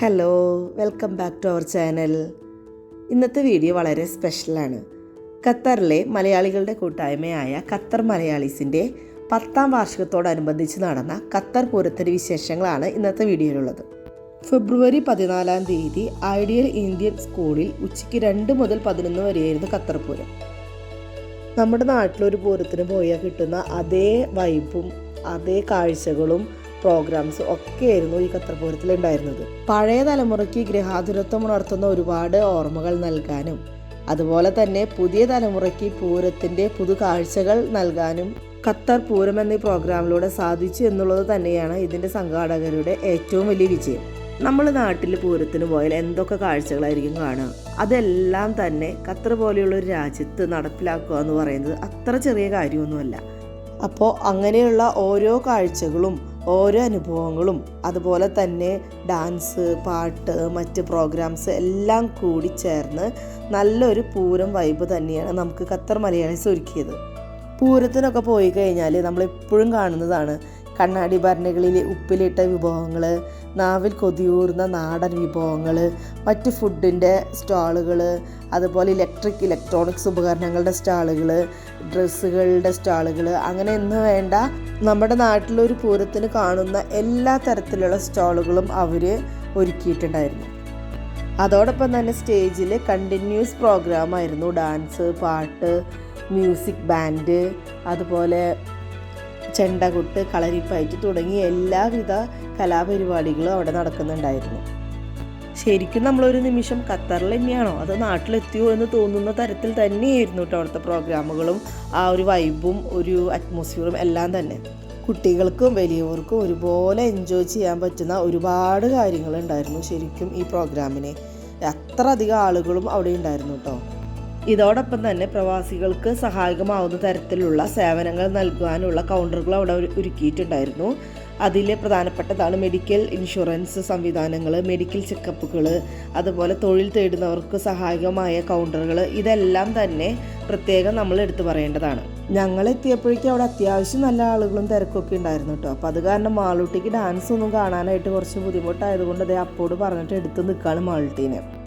Hello welcome back to our channel ഇന്നത്തെ video വളരെ സ്പെഷ്യലാണ് ഖത്തറിലെ മലയാളികളുടെ കൂട്ടായ്മയായ ഖത്തർ മലയാളീസിന്റെ പത്താം വാർഷികത്തോടനുബന്ധിച്ച് നടന്ന ഖത്തർ പൂരത്തിന്റെ വിശേഷങ്ങളാണ് ഇന്നത്തെ വീഡിയോയിലുള്ളത്. ഫെബ്രുവരി പതിനാലാം തീയതി ഐഡിയൽ ഇന്ത്യൻ സ്കൂളിൽ ഉച്ചയ്ക്ക് രണ്ട് മുതൽ പതിനൊന്ന് വരെയായിരുന്നു ഖത്തർ പൂരം. നമ്മുടെ നാട്ടിലൊരു പൂരത്തിന് പോയാൽ കിട്ടുന്ന അതേ വൈബും അതേ കാഴ്ചകളും പ്രോഗ്രാംസും ഒക്കെയായിരുന്നു ഈ കത്രപൂരത്തിൽ ഉണ്ടായിരുന്നത് പഴയ തലമുറയ്ക്ക് ഗൃഹാതുരത്വം ഉണർത്തുന്ന ഒരുപാട് ഓർമ്മകൾ നൽകാനും അതുപോലെ തന്നെ പുതിയ തലമുറയ്ക്ക് പൂരത്തിന്റെ പുതു കാഴ്ചകൾ നൽകാനും ഖത്തർ പൂരം എന്നീ പ്രോഗ്രാമിലൂടെ സാധിച്ചു എന്നുള്ളത് തന്നെയാണ് ഇതിന്റെ സംഘാടകരുടെ ഏറ്റവും വലിയ വിജയം. നമ്മൾ നാട്ടിൽ പൂരത്തിന് പോയാൽ എന്തൊക്കെ കാഴ്ചകളായിരിക്കും കാണുക? അതെല്ലാം തന്നെ ഖത്തർ പോലെയുള്ള ഒരു രാജ്യത്ത് നടപ്പിലാക്കുക എന്ന് പറയുന്നത് അത്ര ചെറിയ കാര്യമൊന്നുമല്ല. അപ്പോൾ അങ്ങനെയുള്ള ഓരോ കാഴ്ചകളും ഓരോ അനുഭവങ്ങളും അതുപോലെ തന്നെ ഡാൻസ് പാട്ട് മറ്റ് പ്രോഗ്രാംസ് എല്ലാം കൂടി ചേർന്ന് നല്ലൊരു പൂരം വൈബ് തന്നെയാണ് നമുക്ക് ഖത്തർ മലയാളീസ് ഒരുക്കിയത് പൂരത്തിനൊക്കെ പോയി കഴിഞ്ഞാൽ നമ്മളെപ്പോഴും കാണുന്നതാണ് കണ്ണാടി ഭരണികളിൽ ഉപ്പിലിട്ട വിഭവങ്ങൾ നാവിൽ കൊതിയൂർന്ന നാടൻ വിഭവങ്ങൾ മറ്റ് ഫുഡിന്റെ സ്റ്റാളുകൾ അതുപോലെ ഇലക്ട്രിക് ഇലക്ട്രോണിക്സ് ഉപകരണങ്ങളുടെ സ്റ്റാളുകൾ ഡ്രസ്സുകളുടെ സ്റ്റാളുകൾ അങ്ങനെ എന്ന് വേണ്ട നമ്മുടെ നാട്ടിലൊരു പൂരത്തിന് കാണുന്ന എല്ലാ തരത്തിലുള്ള സ്റ്റാളുകളും അവർ ഒരുക്കിയിട്ടുണ്ടായിരുന്നു. അതോടൊപ്പം തന്നെ സ്റ്റേജിൽ കണ്ടിന്യൂസ് പ്രോഗ്രാമായിരുന്നു ഡാൻസ് പാട്ട് മ്യൂസിക് ബാൻഡ് അതുപോലെ ചെണ്ടകൊട്ട് കളരിപ്പയറ്റ് തുടങ്ങി എല്ലാവിധ കലാപരിപാടികളും അവിടെ നടക്കുന്നുണ്ടായിരുന്നു. ശരിക്കും നമ്മളൊരു നിമിഷം ഖത്തറിൽ തന്നെയാണോ? അത് നാട്ടിലെത്തിയോ എന്ന് തോന്നുന്ന തരത്തിൽ തന്നെയായിരുന്നു കേട്ടോ അവിടുത്തെ പ്രോഗ്രാമുകളും ആ ഒരു വൈബും ഒരു അറ്റ്മോസ്ഫിയറും എല്ലാം തന്നെ. കുട്ടികൾക്കും വലിയവർക്കും ഒരുപോലെ എൻജോയ് ചെയ്യാൻ പറ്റുന്ന ഒരുപാട് കാര്യങ്ങളുണ്ടായിരുന്നു ശരിക്കും ഈ പ്രോഗ്രാമിന്. അത്ര അധികം ആളുകളും അവിടെ ഉണ്ടായിരുന്നു കേട്ടോ ഇതോടൊപ്പം തന്നെ പ്രവാസികൾക്ക് സഹായകമാവുന്ന തരത്തിലുള്ള സേവനങ്ങൾ നൽകാനുള്ള കൗണ്ടറുകൾ അവിടെ ഒരു- ഒരുക്കിയിട്ടുണ്ടായിരുന്നു. അതിൽ പ്രധാനപ്പെട്ടതാണ് മെഡിക്കൽ ഇൻഷുറൻസ് സംവിധാനങ്ങൾ മെഡിക്കൽ ചെക്കപ്പുകൾ അതുപോലെ തൊഴിൽ തേടുന്നവർക്ക് സഹായകമായ കൗണ്ടറുകൾ ഇതെല്ലാം തന്നെ പ്രത്യേകം നമ്മൾ എടുത്തു പറയേണ്ടതാണ്. ഞങ്ങൾ എത്തിയപ്പോഴേക്കും അവിടെ അത്യാവശ്യം നല്ല ആളുകളും തിരക്കൊക്കെ ഉണ്ടായിരുന്നു കേട്ടോ. അപ്പോൾ അത് കാരണം മാളൂട്ടിക്ക് ഡാൻസ് ഒന്നും കാണാനായിട്ട് കുറച്ച് ബുദ്ധിമുട്ടായതുകൊണ്ട് അതേ അപ്പോട് പറഞ്ഞിട്ട് എടുത്ത് നിൽക്കുകയാണ് മാളൂട്ടീനെ.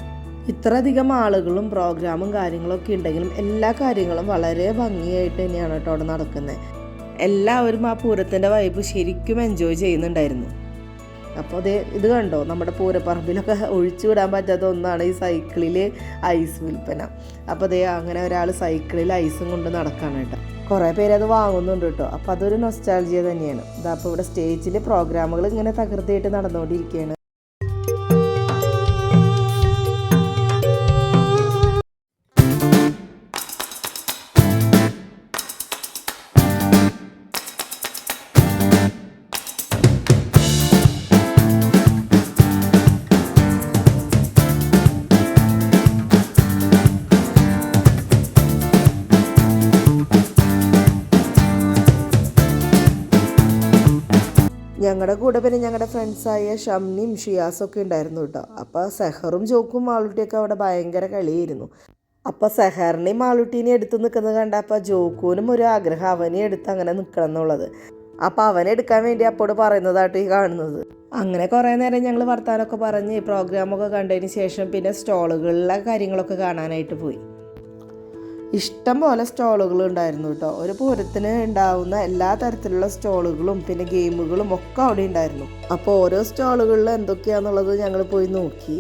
ഇത്രയധികം ആളുകളും പ്രോഗ്രാമും കാര്യങ്ങളൊക്കെ ഉണ്ടെങ്കിലും എല്ലാ കാര്യങ്ങളും വളരെ ഭംഗിയായിട്ട് തന്നെയാണ് കേട്ടോ അവിടെ നടക്കുന്നത്. എല്ലാവരും ആ പൂരത്തിന്റെ വൈബ് ശരിക്കും എൻജോയ് ചെയ്യുന്നുണ്ടായിരുന്നു. അപ്പോൾ അതേ ഇത് കണ്ടോ? നമ്മുടെ പൂരപ്പറമ്പിലൊക്കെ ഒഴിച്ചു വിടാൻ പറ്റാത്ത ഒന്നാണ് ഈ സൈക്കിളിൽ ഐസ് വിൽപ്പന. അപ്പോൾ അതേ അങ്ങനെ ഒരാൾ സൈക്കിളിൽ ഐസും കൊണ്ട് നടക്കാണ് കേട്ടോ. കുറേ പേര് അത് വാങ്ങുന്നുണ്ട് കേട്ടോ. അപ്പോൾ അതൊരു നൊസ്റ്റാൾജിയ തന്നെയാണ്. ഇതാ അപ്പോൾ ഇവിടെ സ്റ്റേജിൽ പ്രോഗ്രാമുകൾ ഇങ്ങനെ തകൃതിയായിട്ട് നടന്നുകൊണ്ടിരിക്കുകയാണ്. ഞങ്ങളുടെ കൂടെ പിന്നെ ഞങ്ങളുടെ ഫ്രണ്ട്സായ ഷംനിയും ഷിയാസും ഒക്കെ ഉണ്ടായിരുന്നു കേട്ടോ അപ്പോൾ സെഹറും ജോക്കും മാളുട്ടിയൊക്കെ അവിടെ ഭയങ്കര കളിയായിരുന്നു. അപ്പോൾ സെഹറിനെയും മാളുട്ടീനെയും എടുത്ത് നിൽക്കുന്നത് കണ്ടപ്പോൾ ജോക്കൂനും ഒരു ആഗ്രഹം അവനെ എടുത്ത് അങ്ങനെ നിൽക്കണം എന്നുള്ളത്. അപ്പോൾ അവനെ എടുക്കാൻ വേണ്ടി അപ്പോട് പറയുന്നതായിട്ട് ഈ കാണുന്നത്. അങ്ങനെ കുറേ നേരം ഞങ്ങൾ വർത്താനമൊക്കെ പറഞ്ഞ് ഈ പ്രോഗ്രാമൊക്കെ കണ്ടതിന് ശേഷം പിന്നെ സ്റ്റോളുകളിലെ കാര്യങ്ങളൊക്കെ കാണാനായിട്ട് പോയി. ഇഷ്ടം പോലെ സ്റ്റോളുകൾ ഉണ്ടായിരുന്നു കേട്ടോ. ഒരു പൂരത്തിന് ഉണ്ടാവുന്ന എല്ലാ തരത്തിലുള്ള സ്റ്റോളുകളും പിന്നെ ഗെയിമുകളും ഒക്കെ അവിടെ ഉണ്ടായിരുന്നു. അപ്പോൾ ഓരോ സ്റ്റോളുകളിൽ എന്തൊക്കെയാണെന്നുള്ളത് ഞങ്ങൾ പോയി നോക്കി.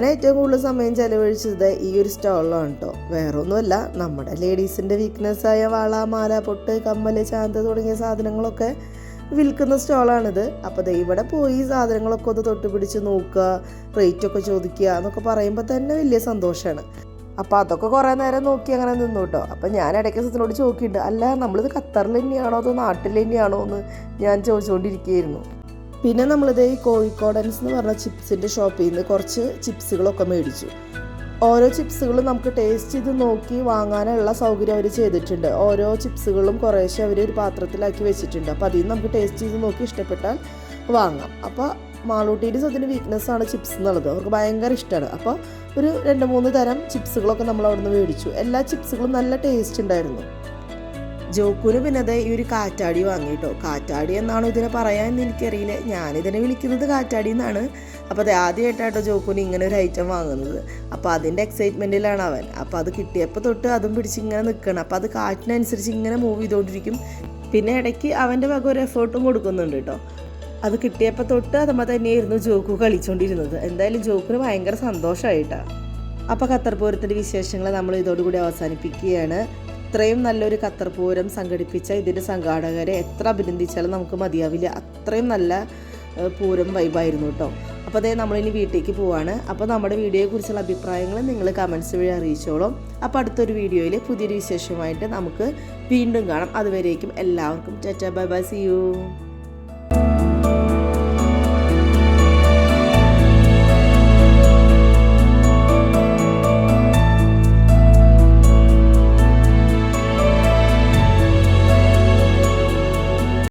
ഞാൻ ഏറ്റവും കൂടുതൽ സമയം ചെലവഴിച്ചത് ഈ ഒരു സ്റ്റോളിലാണ് കേട്ടോ വേറൊന്നുമല്ല നമ്മുടെ ലേഡീസിന്റെ വീക്ക്നെസ്സായ വള മാല പൊട്ട് കമ്മൽ ചാന്ത് തുടങ്ങിയ സാധനങ്ങളൊക്കെ വിൽക്കുന്ന സ്റ്റോളാണിത് അപ്പോൾ ദേ ഇവിടെ പോയി സാധനങ്ങളൊക്കെ ഒന്ന് തൊട്ട് പിടിച്ച് നോക്കുക റേറ്റൊക്കെ ചോദിക്കുക എന്നൊക്കെ പറയുമ്പോൾ തന്നെ വലിയ സന്തോഷമാണ് അപ്പോൾ അതൊക്കെ കുറേ നേരം നോക്കി അങ്ങനെ നിന്നു കേട്ടോ അപ്പം ഞാൻ ഇടയ്ക്ക് സത്തിനോട് ചോദിക്കുന്നുണ്ട് അല്ല നമ്മളിത് ഖത്തറിൽ തന്നെയാണോ അതോ നാട്ടിൽ തന്നെയാണോ? എന്ന് ഞാൻ ചോദിച്ചുകൊണ്ടിരിക്കുകയായിരുന്നു പിന്നെ നമ്മളിത് ഈ കോഴിക്കോടൻസ് എന്ന് പറഞ്ഞ ചിപ്സിന്റെ ഷോപ്പിൽ നിന്ന് കുറച്ച് ചിപ്സുകളൊക്കെ മേടിച്ചു. ഓരോ ചിപ്സുകളും നമുക്ക് ടേസ്റ്റ് ചെയ്ത് നോക്കി വാങ്ങാനുള്ള സൗകര്യം അവർ ചെയ്തിട്ടുണ്ട്. ഓരോ ചിപ്സുകളും കുറേശ്ശെ അവർ ഒരു പാത്രത്തിലാക്കി വെച്ചിട്ടുണ്ട്. അപ്പോൾ അതിൽ നമുക്ക് ടേസ്റ്റ് ചെയ്ത് നോക്കി ഇഷ്ടപ്പെട്ടാൽ വാങ്ങാം. അപ്പോൾ മാളൂട്ടീന്റെ അതിന് വീക്ക്നെസ് ആണ് ചിപ്സ് എന്നുള്ളത്. അവർക്ക് ഭയങ്കര ഇഷ്ടമാണ് അപ്പോൾ ഒരു രണ്ട് മൂന്ന് തരം ചിപ്സുകളൊക്കെ നമ്മൾ അവിടുന്ന് മേടിച്ചു. എല്ലാ ചിപ്സുകളും നല്ല ടേസ്റ്റ് ഉണ്ടായിരുന്നു. ജോക്കുന് പിന്നെ അതെ ഈ ഒരു കാറ്റാടി വാങ്ങിട്ടോ കാറ്റാടി എന്നാണോ ഇതിനെ പറയാൻ എനിക്കറിയില്ല. ഞാനിതിനെ വിളിക്കുന്നത് കാറ്റാടി എന്നാണ്. അപ്പോൾ അത് ആദ്യമായിട്ടാട്ടോ ജോക്കുന് ഇങ്ങനെ ഒരു ഐറ്റം വാങ്ങുന്നത്. അപ്പോൾ അതിന്റെ എക്സൈറ്റ്മെന്റിലാണ് അവൻ. അപ്പോൾ അത് കിട്ടിയപ്പോൾ തൊട്ട് അതും പിടിച്ച് ഇങ്ങനെ നിൽക്കണം അപ്പോൾ അത് കാറ്റിനനുസരിച്ച് ഇങ്ങനെ മൂവ് ചെയ്തുകൊണ്ടിരിക്കും പിന്നെ ഇടയ്ക്ക് അവന്റെ വക ഒരു എഫേർട്ടും കൊടുക്കുന്നുണ്ട് കേട്ടോ അത് കിട്ടിയപ്പോൾ തൊട്ട് അതുമ്പോൾ തന്നെയായിരുന്നു ജോക്കു കളിച്ചുകൊണ്ടിരുന്നത് എന്തായാലും ജോക്കിന് ഭയങ്കര സന്തോഷമായിട്ടാണ് അപ്പോൾ ഖത്തർ പൂരത്തിന്റെ വിശേഷങ്ങൾ നമ്മൾ ഇതോടുകൂടി അവസാനിപ്പിക്കുകയാണ്. ഇത്രയും നല്ലൊരു ഖത്തർ പൂരം സംഘടിപ്പിച്ച ഇതിന്റെ സംഘാടകരെ എത്ര അഭിനന്ദിച്ചാലും നമുക്ക് മതിയാവില്ല. അത്രയും നല്ല പൂരം വൈബായിരുന്നു കേട്ടോ. അപ്പോൾ അതേ നമ്മളിനി വീട്ടിലേക്ക് പോവാണ്. അപ്പോൾ നമ്മുടെ വീഡിയോയെക്കുറിച്ചുള്ള അഭിപ്രായങ്ങൾ നിങ്ങൾ കമൻസ് വഴി അറിയിച്ചോളും. അപ്പോൾ അടുത്തൊരു വീഡിയോയിൽ പുതിയൊരു വിശേഷമായിട്ട് നമുക്ക് വീണ്ടും കാണാം. അതുവരേക്കും എല്ലാവർക്കും tata bye bye see you